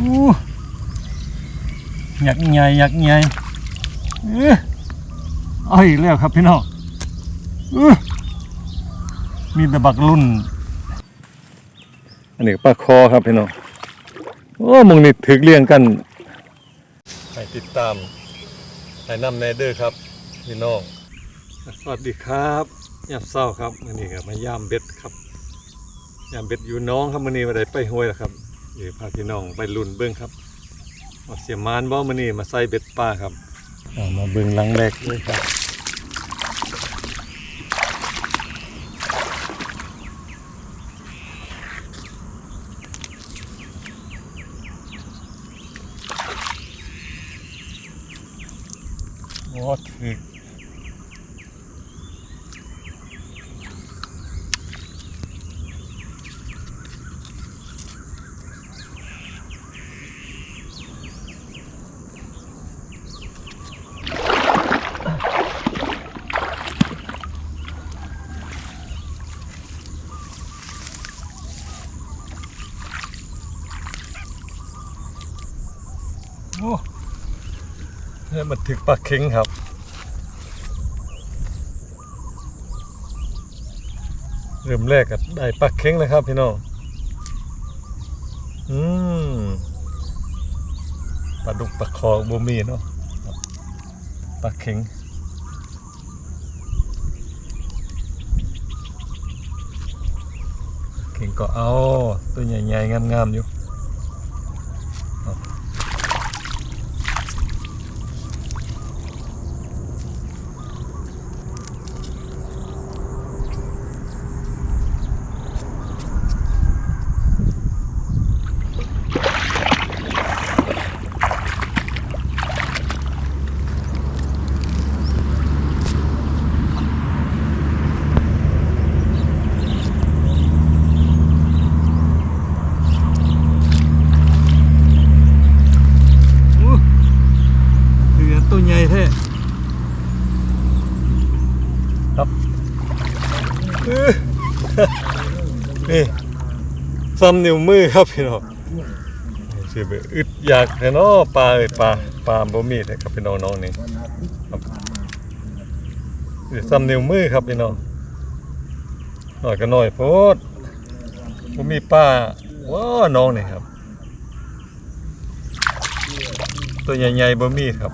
อู้ยักษ์ใหญ่ยักษ์ใหญ่เออเอาอีกแล้วครับพี่น้องเออมีแต่บักรุ่น อันนี้ก็ปลาคอครับพี่น้อง โอ้มงนี่ถึกเรียงกัน ให้ติดตามให้นำแนเดอร์ครับ พี่น้อง สวัสดีครับยามเศร้าครับวันนี้ก็มายามเบ็ดครับยามเบ็ดอยู่น้องครับมื้อนี้มาได้ไปห้วยแล้วครับ เดี๋ยวพาพี่น้องไปลุ่นเบิ้งครับว่าเสียมานบ่มื้อนี้มาใส่เบ็ดปลาครับมาเบิ้งหลังแรกเลยครับโอ้ถึก โอ้นี่มันถึกปลาเค็งครับเริ่มแรกก็ได้ปลาเค็งเลยครับพี่น้องอืมปลาดุกปลาคอบูมีเนาะปลาเค็งเค็งก็เอาตัวใหญ่ๆงามๆอยู่ครับอู้ถือตัวใหญ่แท้ครับอื้อ นี่ซ้ำนิ้วมือครับพี่น้องสิไปอึดอยากแท้เนาะปลาเอ้ยปลาปลาบ่มีแต่ครับพี่น้องน้องนี่ครับซ้ำนิ้วมือครับพี่น้องหน่อยก็หน่อยโพดบ่มีปลาว้าน้องนี่ครับ ตัวใหญ่ๆบ่มีครับ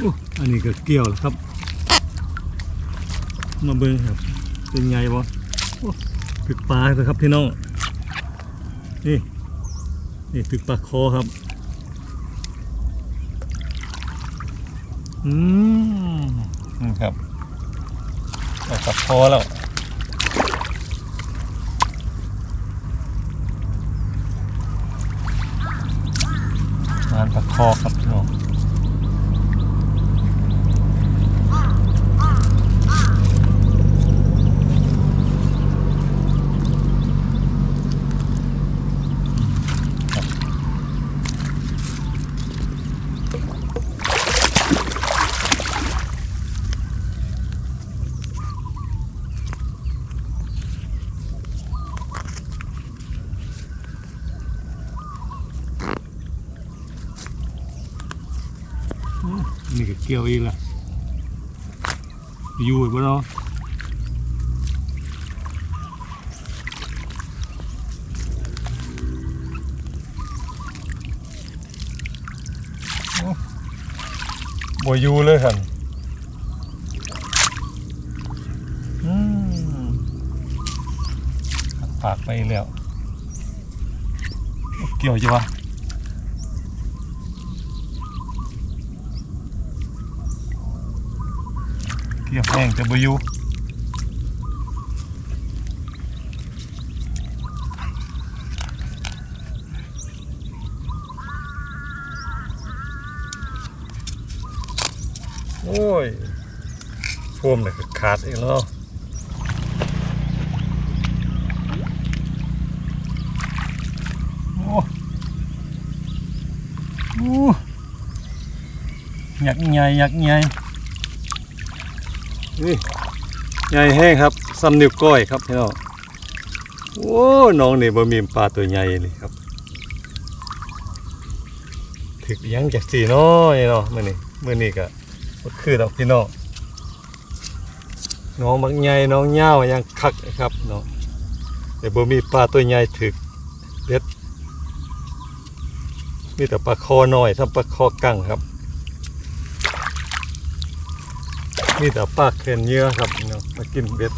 อู้อั นนี้ก็เกี่ยวแล้วครับ มาเบิ่งครับ เป็นไงบ่โอ้ตึกปลาเลยครับพี่น้อง นี่ นี่ตึกปลาคอครับ อืมนี่ครับได้ปลาคอแล้วงานปลาคอครับพี่น้อง นี่ก็เกี่ยวอีกละ อยู่อีกบ่เนาะบ่อยู่เลยครับปากไปแล้ว เกี่ยวอยู่วะ เกี่ยวแห้งจะบอยู่โอ้ยท่วมเลยขาดอีกแล้วอยักใหญ่อยักใหญ่ นี่ใหญ่แห้งครับซ้ำนิ้วก้อยครับพี่น้องโอ้น้องนี่บ่มีปลาตัวใหญ่เลยครับถึกอิหยังจากสีน้อยเนาะมื้อนี้มื้อนี้ก็บ่คือดอกพี่น้องน้องบักใหญ่น้องยายังคักนะครับเนาะแต่บ่มีปลาตัวใหญ่ถึกเด็ดมีแต่ปลาคอน้อยทำปลาคอกั้งครับ มีแต่ปลาเค็นเยอะครับเนาะมากินเบ็ด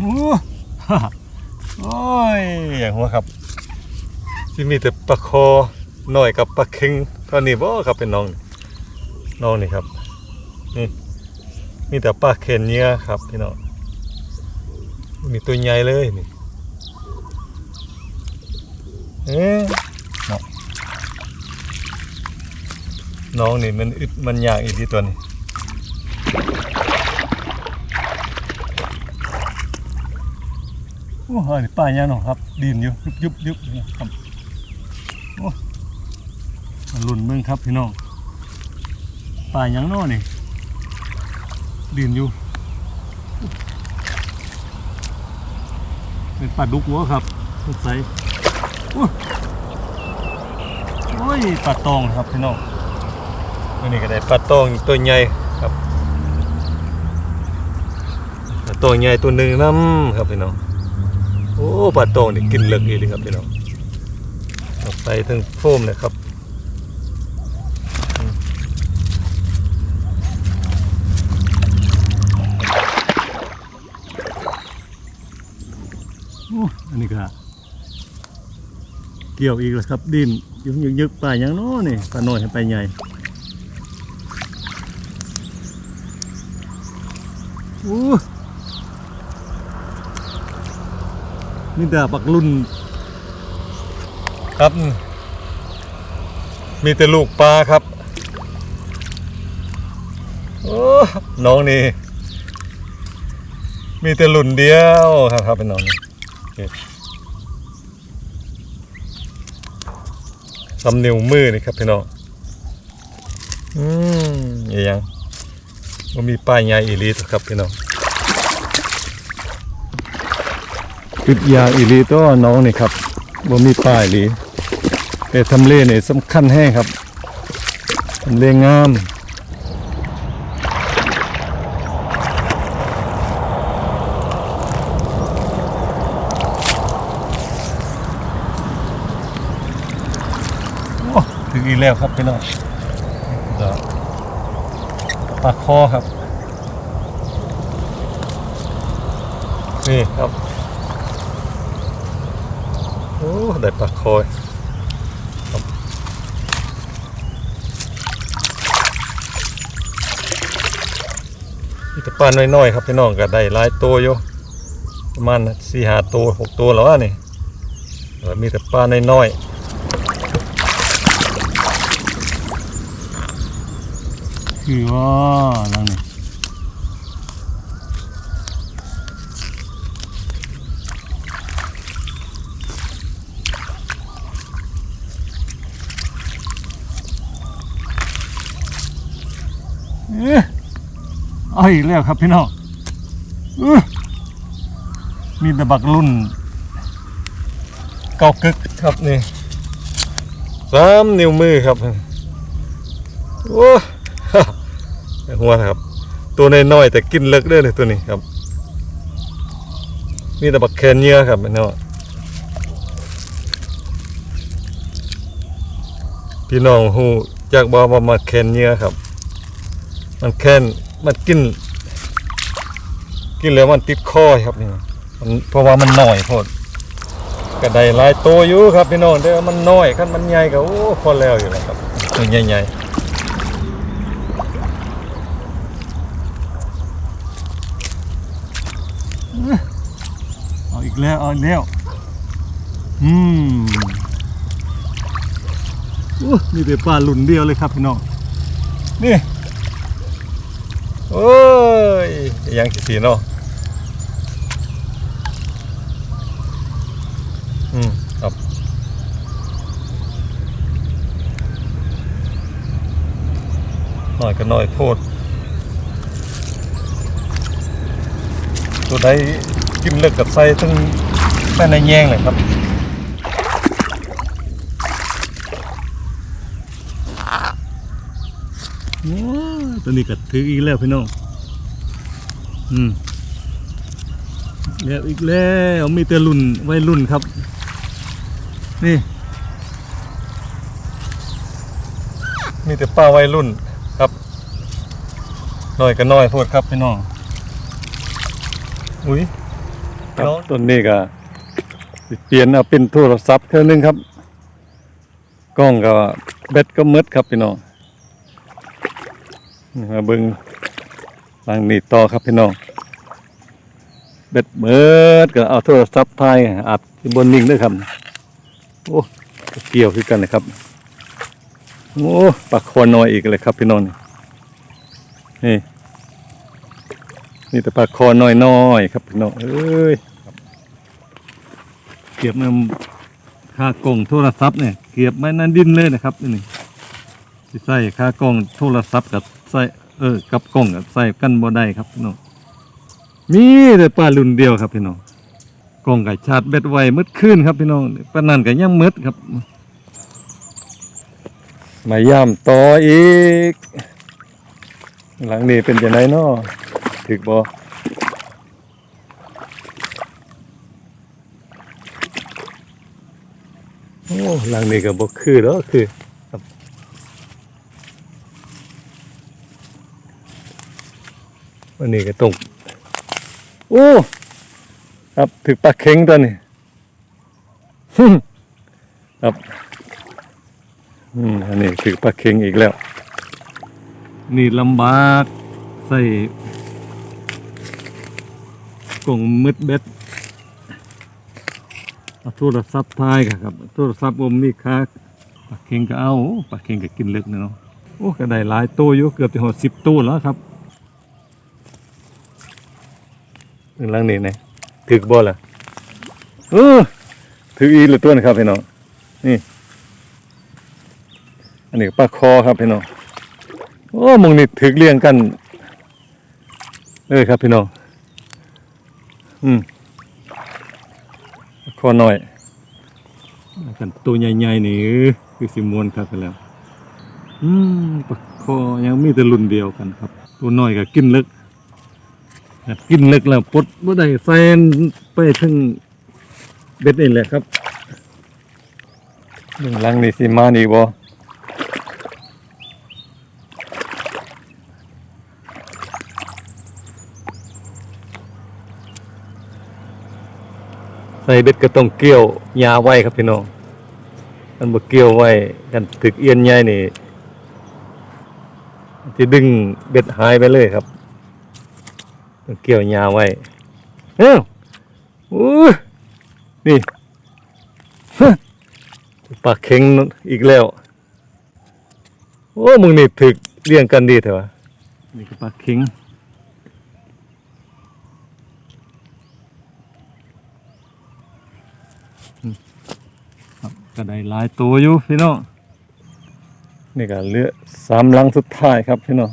โอ้ฮ่าโอ้ยอย่างหัวครับ ที่มีแต่ปลาคอหน่อยกับปลาเค็งเท่านี้บ่ครับเป็นน้องน้องนี่ครับนี่มีแต่ปลาเค็นเนี้ยครับพี่น้องมีตัวใหญ่เลยนี่เอ๊ะน้องนี่มันอึดมันยากอีกทีตัวนี้โอ้ยป่ายังเนาะครับดินอยู่ยุบยุบยุบครับ มาลุ่นเมืองครับพี่น้องป่ายังน้อนี่ดินอยู่ เป็นปลาดุกหัวครับสงสัยอุ๊ยโอ้ยปลาตองครับพี่น้องวันนี้ก็ได้ปลาตองตัวใหญ่ครับปลาตองใหญ่ตัวหนึ่งน้ำครับพี่น้องโอ้ปลาตองนี่กินเลิกอีเลยครับพี่น้อง ใส่ถึงโฟมเลยครับอันนี้ก็เกี่ยวอีกแล้วครับดินยึกยึกยึกปลาอย่างน้อนี่ปลาหน้อยให้ไปใหญ่โอ้นี่ดาบักรุ่น ครับ มีแต่ลูกปลาครับน้องนี่ มีแต่หลุนเดียวครับครับเป็นน้องนี่โอเนิ้วมือนี่ครับพี่น้อง อืมอย่ายังมันมีป้ายใหญ่อีลีตครับพี่น้องจุดยาอีลีตัวน้องนี่ครับบ่มีป้ายอีหลี แต่ทำเลนี่สำคัญแห้งครับทำเลงามถึงอีกแล้วครับพี่น้องเดี๋ยวปลาคอครับนี่ครับ โอ้ ได้ปลาคอยครับ มีแต่ปลาน้อยๆครับพี่น้องก็ได้หลายตัวอยู่ประมาณสี่หาตัวหกตัวแล้วนี่เออมีแต่ปลาน้อยๆคือว่านั่นนี่เอ๊ะ เอาอีกแล้วครับพี่น้องมีแต่บักรุ่น เกากึกครับนี่สามนิ้วมือครับโอ้หัวนะครับ ตัวน้อยๆแต่กินเลิกเด้อเลยตัวนี้ครับ มีแต่บักแคนเนื้อครับพี่น้องพี่น้องหูจากบอกว่ามาแคนเนื้อครับ มันแคน มันกิน กินแล้วมันติดคอครับนี่มันเพราะว่ามันหน้อยโพดก็ได้ลายโตอยู่ครับพี่น้องแต่ว่ามันน้อยคันมันใหญ่ก็โอ้พอแล้วอยู่แล้วครับตัวใหญ่ๆเอาอีกแล้วเอาอีกแล้วอืมโอ้นี่เป็นปลาหลุนเดียวเลยครับพี่น้องนี่ โอ้ยยังสีสีเนาะอืมครับหน่อยก็หน่อยโพดตัวใดกินเลือกกับไส้ทั้งแม่ในแยงเลยครับ ว้าว ตัวนี้ก็ถืออีกแล้วพี่น้องอืมแล้วอีกแล้วมีแต่รุ่นวัยรุ่นครับ นี่ มีแต่ป้าวัยรุ่นครับน้อยก็น้อยโพดครับพี่น้องอุ้ยครับต้นนี้ก็สิเปลี่ยนเอาเป็นโทรศัพท์เครื่องหนึงครับ กล้องก็แบตก็หมืดครับพี่น้องนี่ มาเบิ่งหลังนี้ต่อครับพี่น้อง เบ็ดเบิดก็เอาโทรศัพท์ถ่ายอัดที่บนนิ่งด้วยครับ โอ้เกี่ยวคือกันนะครับ โอ้ปลาคอน้อยอีกเลยครับพี่น้อง นี่นี่แต่ปลาคอน้อยน้อยๆครับพี่น้อง เอ้ยเก็บมันค่ากลงโทรศัพท์เนี่ยเก็บไว้นั่นดินเลยนะครับนี่ สิใส่ค่ากล้องโทรศัพท์กับใส่เออ กับกล้องกับใส่กันบ่ได้ครับพี่น้องมีแต่ปลารุ่นเดียวครับพี่น้องกล้องกับชาร์จแบตไวมืดขึ้นครับพี่น้องปานนั้นก็ยังมืดครับ มาย่ำต่ออีก หลังนี้เป็นจังไดเนาะถึกบ่โอ้หลังนี้ก็บ่คือแล้วคือ วันนี้ก็ตรงโอ้ครับถึกปลาเข็งตัวนี้ครับอืมอันนี้ถึกปลาเข็งอีกแล้ว นี่ลำบากใส่กล่องมืดเบ็ดเอาโทรศัพท์ทายกันครับโทรศัพท์ผมมีค่าปลาเข็งก็เอาโอ้ปลาเข็งก็กินเลึกเนาะโอ้ก็ได้หลายตัวอยู่เกือบจะหอดสิบตัวแล้วครับ หลังนี้นะถึกบ่ล่ะเออถึกอีหรือตัวนะครับพี่น้องนี่ อันนี้ปลาคอครับพี่น้องโอ้มองนี่ถึกเลี้ยงกันเลยครับพี่น้องอืมปลาคอหน่อยกันตัวใหญ่ๆนี่คือสิมวนครับไปแล้ว อืมปลาคอยังมีแต่รุ่นเดียวกันครับ ตัวน้อยก็กินเลึก กินเล็กแล้วปลดบ่ได้แฟนไปถึงเบ็ดนี่แหละครับเรื่องหลังนี่สิมานี่บ่ใส่เบ็ดก็ต้องเกี่ยวยาไว้ครับพี่น้องมันบ่เกี่ยวไว้กันถึกเอียนใหญ่นี่ที่ดึงเบ็ดหายไปเลยครับต้อง เกี่ยวยาไว้เอ้าโอ้ยนี่ฮะปลาเข็งอีกแล้ว โอ้มึงนี่ถึกเลี้ยงกันดีเถอะวะนี่ก็ปลาเข็งอืมครับก็ได้หลายตัวอยู่พี่น้องนี่ก็เหลือสามลังสุดท้ายครับพี่น้อง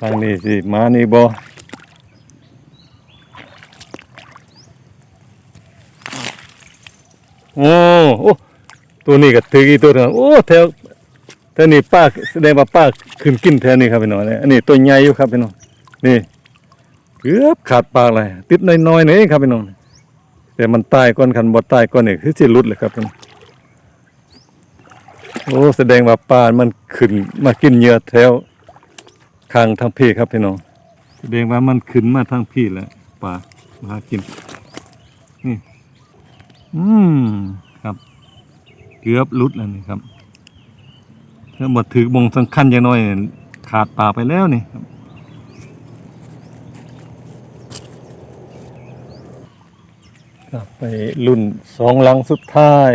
ทางนี้สิมานี่บ่โอ้โอ้ตัวนี้ก็ถืออีกตัวนึงโอ้แถวแถวนี้ป้าแสดงว่าป้าขึ้นกินแถวนี้ครับพี่น้องเนี่ยอันนี้ตัวใหญ่อยู่ครับพี่น้องนี่เกือบขาดปากเลยติดน้อยๆนี่ครับพี่น้องแต่มันตายก่อนคันบ่ตายก่อนนี่คือสิหลุดเลยครับพี่น้องโอ้แสดงว่าปลามันขึ้นมากินเหยื่อแถว ข้างทางพี่ครับพี่น้องแสดงว่ามันขึ้นมาทางพี่แหละป่ามาหากิน นี่ อืมครับ เกือบหลุดแล้วนี่ครับถ้าหมดถือบงสำคัญอย่างน้อยนี่ขาดป่าไปแล้วนี่ครับอะไปรุ่นสองหลังสุดท้าย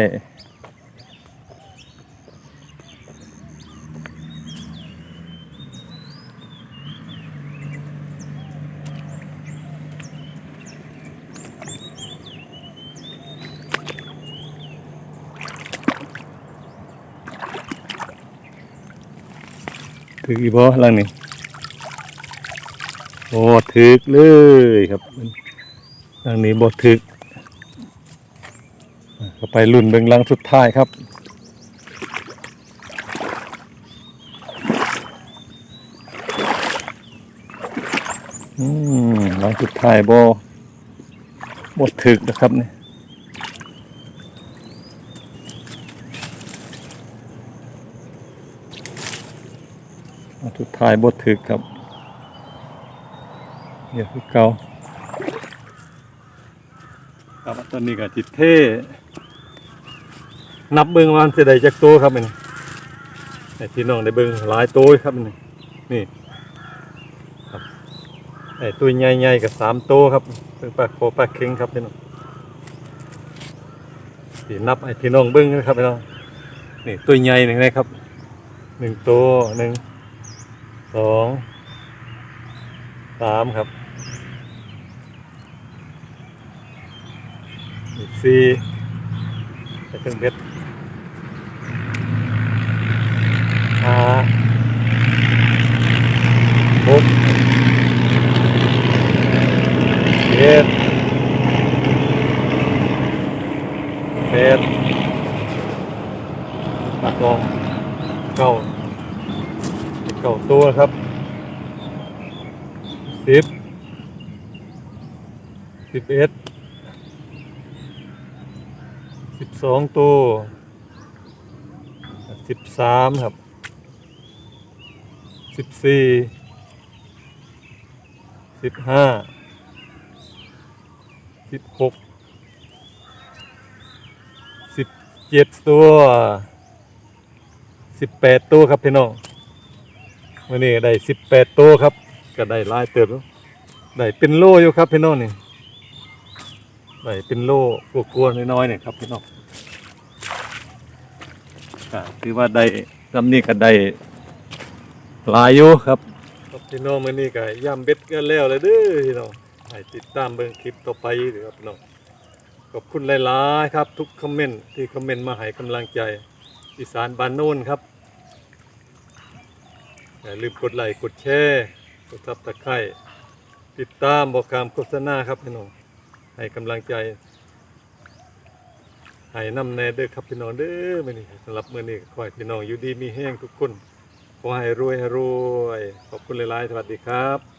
ถึกอีบ่หลังนี้โอ้ถึกเลยครับหลังนี้บ่ถึกก็ไปรุ่นเบิ่งหลังสุดท้ายครับอืมหลังสุดท้ายบ่บ่ถึกนะครับเนี่ย สายบทถึกครับ เดี๋ยวคือเก่าครับตอนนี้ก็จิตเท่ นับเบิ้งวามันเสียดายจากโตวครับมันไอ้พี่น้องได้เบิ้งหลายโตวครับมันนี่ครับไอ้ตัวใหญ่ๆกับสามโตวครับเป็นปลาโคปลาเค็งครับพี่น้องสีนับไอ้พี่น้องเบิ้งนะครับพี่น้องนี่ตัวใหญ่หนึ่งนะครับหนึ่งตัวหนึ่ง สองสามครับสี่เครื่องเพชรห้าหกเจ็ดแปดสองเก้า เก่าตัวครับสิบสิบเอ็ดสิบสองตัวสิบสามครับสิบสี่สิบห้าสิบหกสิบเจ็ดตัวสิบแปดตัวครับพี่น้อง วันนี้ได้สิบแปดตัวครับ ก็ได้ลายเติบแล้วได้เป็นโลอยู่ครับพี่น้องนี่ได้เป็นโลกลัวๆน้อยๆเนี่ยครับพี่น้องคือว่าได้ลำนี้ก็ได้ลายอยู่ครับครับพี่น้องมื้อนี้ก็ย่ำเบ็ดกันแล้วเลยเด้อพี่น้องให้ติดตามเบิ่งคลิปต่อไปเด้อครับพี่น้องขอบคุณหลายๆครับ ทุกคอมเมนต์ที่คอมเมนต์มาให้กำลังใจอีสานบ้านโน้นครับ อย่าลืมกดไลค์กดแชร์กดซับตะไคร้ติดตามบอกคำโฆษณาครับพี่น้องให้กำลังใจให้นำแน่เด้อครับพี่น้องเด้อมื่อนี้สำหรับมื่อนี้ขอให้พี่น้องอยู่ดีมีแห้งทุกคนขอให้รวยให้รวยขอบคุณหลายๆสวัสดีครับ